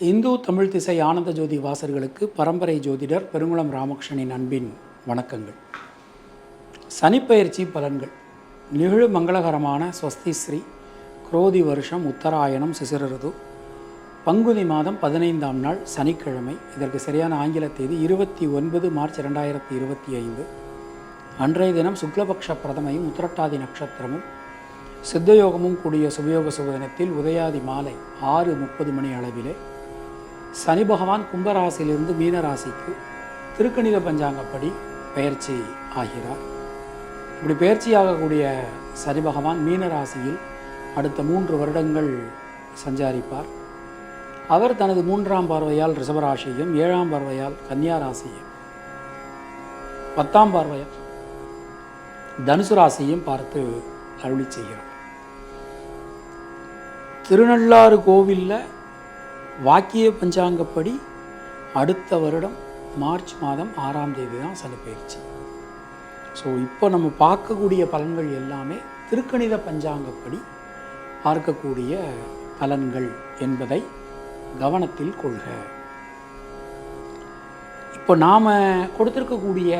இந்து தமிழ் திசை ஆனந்த ஜோதி வாசர்களுக்கு பரம்பரை ஜோதிடர் பெருங்குளம் ராமகிருஷ்ணனின் அன்பின் வணக்கங்கள். சனிப்பெயர்ச்சி பலன்கள். நிகழு மங்களகரமான ஸ்வஸ்தி ஸ்ரீ குரோதி வருஷம் உத்தராயணம் சிசிரது பங்குனி மாதம் பதினைந்தாம் நாள் சனிக்கிழமை. இதற்கு சரியான ஆங்கில தேதி இருபத்தி ஒன்பது மார்ச் ரெண்டாயிரத்தி இருபத்தி ஐந்து. அன்றைய தினம் சுக்லபக்ஷ பிரதமையும் உத்திரட்டாதி நட்சத்திரமும் சித்தயோகமும் கூடிய சுபயோக சுபதினத்தில் உதயாதி மாலை ஆறு முப்பது மணி அளவிலே சனி பகவான் கும்பராசியிலிருந்து மீனராசிக்கு திருக்கணித பஞ்சாங்கப்படி பெயர்ச்சி ஆகிறார். இப்படி பெயர்ச்சியாகக்கூடிய சனி பகவான் மீனராசியில் அடுத்த மூன்று வருடங்கள் சஞ்சாரிப்பார். அவர் தனது மூன்றாம் பார்வையால் ரிஷபராசியையும் ஏழாம் பார்வையால் கன்னியாராசியையும் பத்தாம் பார்வையால் தனுசு ராசியையும் பார்த்து அருளி செய்கிறார். திருநள்ளாறு கோவிலில் வாக்கிய பஞ்சாங்கப்படி அடுத்த வருடம் மார்ச் மாதம் ஆறாம் தேதி தான் சனி பயிற்சி ஸோ இப்போ நம்ம பார்க்கக்கூடிய பலன்கள் எல்லாமே திருக்கணித பஞ்சாங்கப்படி பார்க்கக்கூடிய பலன்கள் என்பதை கவனத்தில் கொள்க. இப்போ நாம் கொடுத்திருக்கக்கூடிய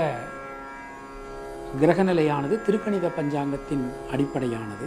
கிரகநிலையானது திருக்கணித பஞ்சாங்கத்தின் அடிப்படையானது.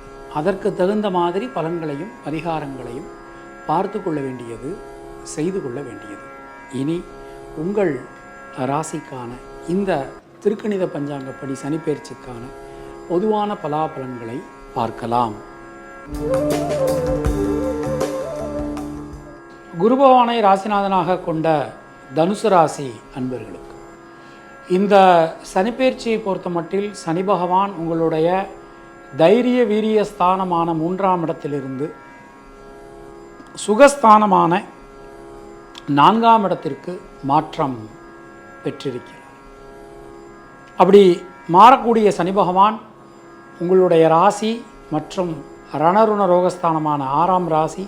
அதற்கு தகுந்த மாதிரி பலன்களையும் பரிகாரங்களையும் பார்த்து கொள்ள வேண்டியது செய்து கொள்ள வேண்டியது. இனி உங்கள் ராசிக்கான இந்த திருக்கணித பஞ்சாங்கப்படி சனிப்பெயர்ச்சிக்கான பொதுவான பலாபலன்களை பார்க்கலாம். குருபவானை ராசிநாதனாக கொண்ட தனுசு ராசி அன்பர்களுக்கு இந்த சனிப்பெயர்ச்சியை பொறுத்த மட்டில் சனி பகவான் உங்களுடைய தைரிய வீரிய ஸ்தானமான மூன்றாம் இடத்திலிருந்து சுகஸ்தானமான நான்காம் இடத்திற்கு மாற்றம் பெற்றிருக்கிறார். அப்படி மாறக்கூடிய சனி பகவான் உங்களுடைய ராசி மற்றும் ரணருண ரோகஸ்தானமான ஆறாம் ராசி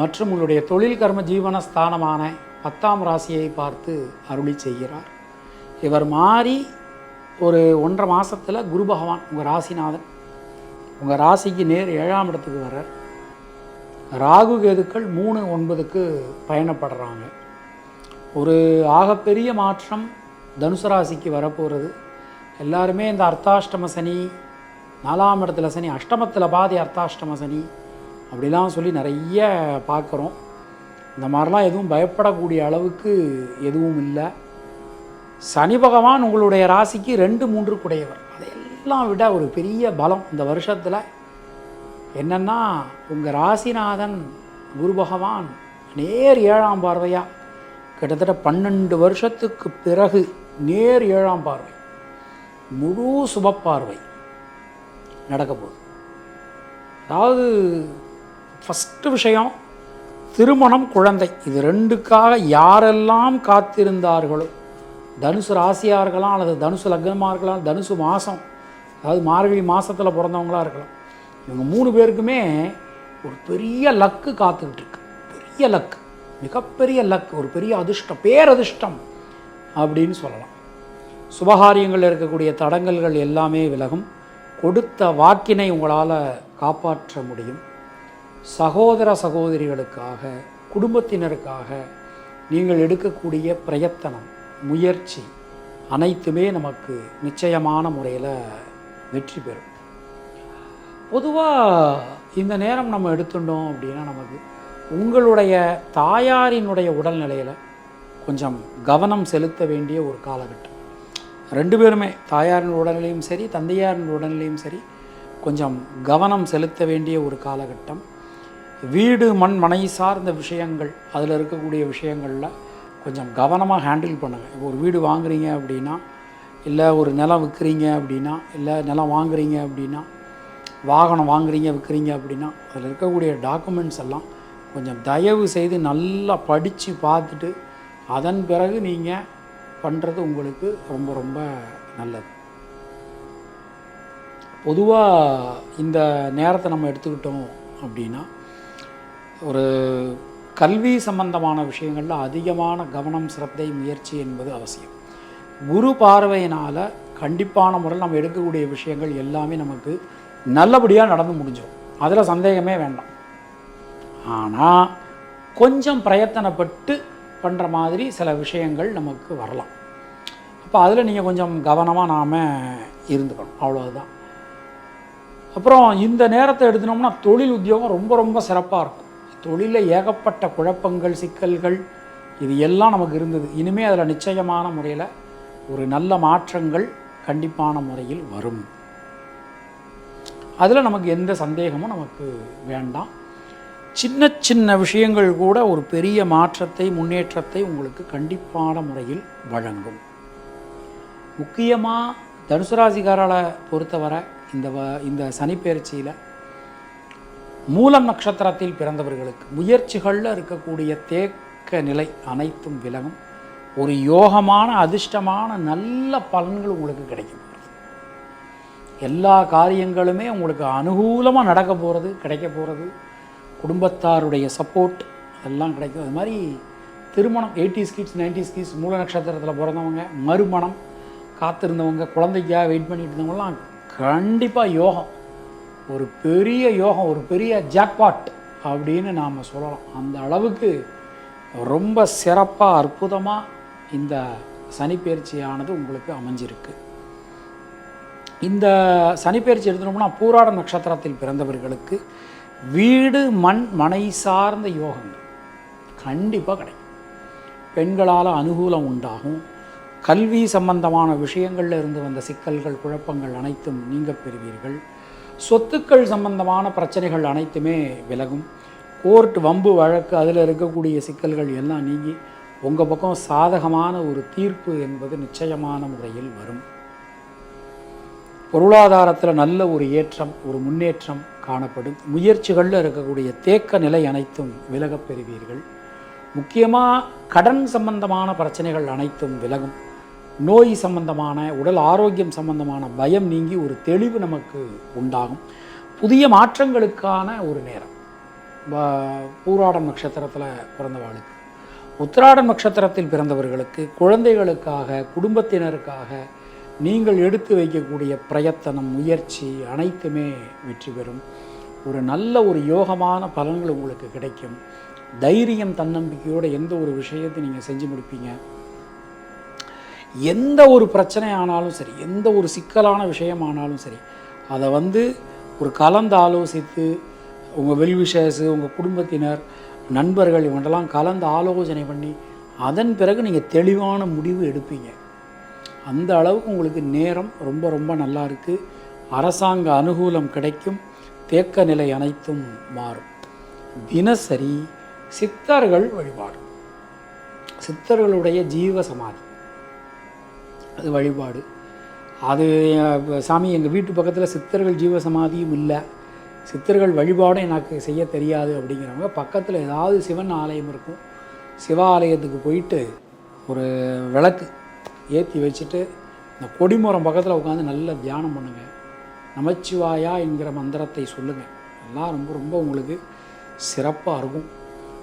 மற்றும் உங்களுடைய தொழில் கர்ம ஜீவன ஸ்தானமான பத்தாம் ராசியை பார்த்து அருளி செய்கிறார். இவர் மாறி ஒரு ஒன்றரை மாதத்தில் குரு பகவான் உங்கள் ராசிநாதன் உங்கள் ராசிக்கு நேர் ஏழாம் இடத்துக்கு வர ராகு கேதுக்கள் மூணு ஒன்பதுக்கு பயணப்படுறாங்க. ஒரு ஆகப்பெரிய மாற்றம் தனுசு ராசிக்கு வரப்போகிறது எல்லாருமே இந்த அர்த்தாஷ்டம சனி நாலாம் இடத்துல சனி அஷ்டமத்தில் பாதி அர்த்தாஷ்டம சனி அப்படிலாம் சொல்லி நிறைய பார்க்குறோம். இந்த மாதிரிலாம் எதுவும் பயப்படக்கூடிய அளவுக்கு எதுவும் இல்லை. சனி பகவான் உங்களுடைய ராசிக்கு ரெண்டு மூன்று குடையவர். இதெல்லாம் விட ஒரு பெரிய பலம் இந்த வருஷத்தில். என்னென்னா உங்கள் ராசிநாதன் குரு பகவான் நேர் ஏழாம் பார்வையாக கிட்டத்தட்ட பன்னெண்டு வருஷத்துக்கு பிறகு நேர் ஏழாம் பார்வை முழு சுப பார்வை நடக்க போகுது. அதாவது ஃபஸ்ட்டு விஷயம் திருமணம் குழந்தை. இது ரெண்டுக்காக யாரெல்லாம் காத்திருந்தார்களோ தனுசு ராசியாக இருக்கலாம் அல்லது தனுசு லக்னமாக இருக்கலாம் தனுசு மாதம் அதாவது மார்கழி மாதத்தில் பிறந்தவங்களாக இருக்கலாம். இவங்க மூணு பேருக்குமே ஒரு பெரிய லக்கு காத்துக்கிட்டு இருக்கு பெரிய லக்கு. மிகப்பெரிய லக் ஒரு பெரிய அதிர்ஷ்டம். பேரதிர்ஷ்டம் அப்படின்னு சொல்லலாம். சுபகாரியங்களில் இருக்கக்கூடிய தடங்கல்கள் எல்லாமே விலகும். கொடுத்த வாக்கினை உங்களால் காப்பாற்ற முடியும். சகோதர சகோதரிகளுக்காக குடும்பத்தினருக்காக நீங்கள் எடுக்கக்கூடிய பிரயத்தனம் முயற்சி அனைத்துமே நமக்கு நிச்சயமான முறையில் வெற்றி பெறும். பொதுவாக இந்த நேரம் நம்ம எடுத்துட்டோம் அப்படின்னா நமக்கு உங்களுடைய தாயாரினுடைய உடல்நிலையில் கொஞ்சம் கவனம் செலுத்த வேண்டிய ஒரு காலகட்டம். ரெண்டு பேருமே தாயாரின் உடல்நிலையும் சரி தந்தையாரின் உடல்நிலையும் சரி கொஞ்சம் கவனம் செலுத்த வேண்டிய ஒரு காலகட்டம். வீடு மண் மனை சார்ந்த விஷயங்கள் அதில் இருக்கக்கூடிய விஷயங்களில் கொஞ்சம் கவனமாக ஹேண்டில் பண்ணுங்கள் இப்போ ஒரு வீடு வாங்குறீங்க அப்படின்னா இல்லை ஒரு நிலம் விற்கிறீங்க அப்படின்னா இல்லை நிலம் வாங்குறீங்க அப்படின்னா வாகனம் வாங்குறீங்க விற்கிறீங்க அப்படின்னா அதில் இருக்கக்கூடிய டாக்குமெண்ட்ஸ் எல்லாம் கொஞ்சம் தயவு செய்து நல்லா படித்து பார்த்துட்டு அதன் பிறகு நீங்கள் பண்ணுறது உங்களுக்கு ரொம்ப ரொம்ப நல்லது. பொதுவாக இந்த நேரத்தை நம்ம எடுத்துக்கிட்டோம் அப்படின்னா ஒரு கல்வி சம்பந்தமான விஷயங்களில் அதிகமான கவனம் சிரத்தை முயற்சி என்பது அவசியம். குரு பார்வையினால் கண்டிப்பான முறையில் நம்ம எடுக்கக்கூடிய விஷயங்கள் எல்லாமே நமக்கு நல்லபடியாக நடந்து முடிஞ்சிடும். அதில் சந்தேகமே வேண்டாம். ஆனால் கொஞ்சம் பிரயத்தனப்பட்டு பண்ணுற மாதிரி சில விஷயங்கள் நமக்கு வரலாம். அப்போ அதில் நீங்கள் கொஞ்சம் கவனமாக நாம் இருந்துக்கணும். அவ்வளோதான் அப்புறம் இந்த நேரத்தை எடுத்துனோம்னா தொழில் உத்தியோகம் ரொம்ப ரொம்ப சிறப்பாக இருக்கும். தொழிலில் ஏகப்பட்ட குழப்பங்கள் சிக்கல்கள் இது எல்லாம் நமக்கு இருந்தது. இனிமேல் அதில் நிச்சயமான முறையில் ஒரு நல்ல மாற்றங்கள் கண்டிப்பான முறையில் வரும். அதில் நமக்கு எந்த சந்தேகமும் நமக்கு வேண்டாம். சின்ன சின்ன விஷயங்கள் கூட ஒரு பெரிய மாற்றத்தை முன்னேற்றத்தை உங்களுக்கு கண்டிப்பான முறையில் வழங்கும். முக்கியமாக தனுசு ராசிக்காரரை பொறுத்தவரை இந்த வ இந்த சனிப்பெயர்ச்சியில் மூலம் நட்சத்திரத்தில் பிறந்தவர்களுக்கு முயற்சிகளில் இருக்கக்கூடிய தேக்க நிலை அனைத்தும் விலகும். ஒரு யோகமான அதிர்ஷ்டமான நல்ல பலன்கள் உங்களுக்கு கிடைக்கும். எல்லா காரியங்களுமே உங்களுக்கு அனுகூலமாக நடக்க போகிறது கிடைக்க போகிறது குடும்பத்தாருடைய சப்போர்ட் அதெல்லாம் கிடைக்கும். அது மாதிரி திருமணம் எயிட்டி கிட்ஸ் நைன்டி கிட்ஸ் மூல நட்சத்திரத்தில் பிறந்தவங்க மறுமணம் காத்திருந்தவங்க குழந்தைக்காக வெயிட் பண்ணிட்டு இருந்தவங்கலாம் கண்டிப்பாக யோகம். ஒரு பெரிய யோகம் ஒரு பெரிய ஜாக்பாட் அப்படின்னு நாம் சொல்லலாம். அந்த அளவுக்கு ரொம்ப சிறப்பாக அற்புதமாக இந்த சனிப்பெயர்ச்சியானது உங்களுக்கு அமைஞ்சிருக்கு. இந்த சனிப்பெயர்ச்சி எடுத்துனோம்னா பூராட நட்சத்திரத்தில் பிறந்தவர்களுக்கு வீடு மண் மனை சார்ந்த யோகங்கள் கண்டிப்பாக கிடைக்கும். பெண்களால் அனுகூலம் உண்டாகும். கல்வி சம்பந்தமான விஷயங்களில் இருந்து வந்த சிக்கல்கள் குழப்பங்கள் அனைத்தும் நீங்க பெறுவீர்கள். சொத்துக்கள் சம்பந்தமான பிரச்சனைகள் அனைத்துமே விலகும். கோர்ட் வம்பு வழக்கு அதில் இருக்கக்கூடிய சிக்கல்கள் எல்லாம் நீங்கி உங்கள் பக்கம் சாதகமான ஒரு தீர்ப்பு என்பது நிச்சயமான முறையில் வரும். பொருளாதாரத்தில் நல்ல ஒரு ஏற்றம் ஒரு முன்னேற்றம் காணப்படும். முயற்சிகளில் இருக்கக்கூடிய தேக்க நிலை அனைத்தும் விலகப் பெறுவீர்கள். முக்கியமாக கடன் சம்பந்தமான பிரச்சனைகள் அனைத்தும் விலகும். நோய் சம்பந்தமான உடல் ஆரோக்கியம் சம்பந்தமான பயம் நீங்கி ஒரு தெளிவு நமக்கு உண்டாகும். புதிய மாற்றங்களுக்கான ஒரு நேரம். பூராடம் நட்சத்திரத்தில் பிறந்தவாளுக்கு. உத்திராட நட்சத்திரத்தில் பிறந்தவர்களுக்கு குழந்தைகளுக்காக குடும்பத்தினருக்காக நீங்கள் எடுத்து வைக்கக்கூடிய பிரயத்தனம் முயற்சி அனைத்துமே வெற்றி பெறும். ஒரு நல்ல ஒரு யோகமான பலன்கள் உங்களுக்கு கிடைக்கும். தைரியம் தன்னம்பிக்கையோடு எந்த ஒரு விஷயத்தை நீங்கள் செஞ்சு முடிப்பீங்க. எந்த ஒரு பிரச்சனை ஆனாலும் சரி எந்த ஒரு சிக்கலான விஷயம் ஆனாலும் சரி அதை வந்து ஒரு கலந்து ஆலோசித்து உங்கள் வெல்விஷர்ஸு உங்கள் குடும்பத்தினர் நண்பர்கள் இவங்கெல்லாம் கலந்து ஆலோசனை பண்ணி அதன் பிறகு நீங்கள் தெளிவான முடிவு எடுப்பீங்க. அந்த அளவுக்கு உங்களுக்கு நேரம் ரொம்ப ரொம்ப நல்லா இருக்குது அரசாங்க அனுகூலம் கிடைக்கும். தேக்க நிலை அனைத்தும் மாறும். தினசரி சித்தர்கள் வழிபாடு. சித்தர்களுடைய ஜீவ சமாதி. அது வழிபாடு. அது சாமி எங்கள் வீட்டு பக்கத்தில் சித்தர்கள் ஜீவ சமாதியும் இல்லை. சித்தர்கள் வழிபாடும் எனக்கு செய்ய தெரியாது அப்படிங்கிறவங்க பக்கத்தில் ஏதாவது சிவன் ஆலயம் இருக்கும் சிவ ஆலயத்துக்கு போயிட்டு ஒரு விளக்கு ஏற்றி வச்சுட்டு இந்த கொடிமரம் பக்கத்தில் உட்காந்து நல்ல தியானம் பண்ணுங்கள் நமச்சிவாயா என்கிற மந்திரத்தை சொல்லுங்கள் எல்லாம் ரொம்ப ரொம்ப உங்களுக்கு சிறப்பாக இருக்கும்.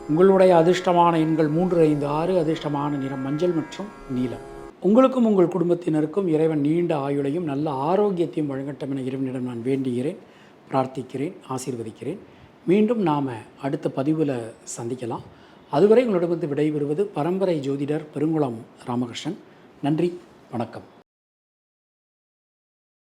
உங்களுடைய அதிர்ஷ்டமான எண்கள் மூன்று ஐந்து ஆறு அதிர்ஷ்டமான நிறம் மஞ்சள் மற்றும் நீலம். உங்களுக்கும் உங்கள் குடும்பத்தினருக்கும் இறைவன் நீண்ட ஆயுளையும் நல்ல ஆரோக்கியத்தையும் வழங்கட்டும் என இறைவனிடம் நான் வேண்டுகிறேன். பிரார்த்திக்கிறேன் ஆசீர்வதிக்கிறேன். மீண்டும் நாம் அடுத்த பதிவில் சந்திக்கலாம். அதுவரை உங்களிடமிருந்து விடைபெறுவது பரம்பரை ஜோதிடர் பெருங்குளம் ராமகிருஷ்ணன். நன்றி வணக்கம்.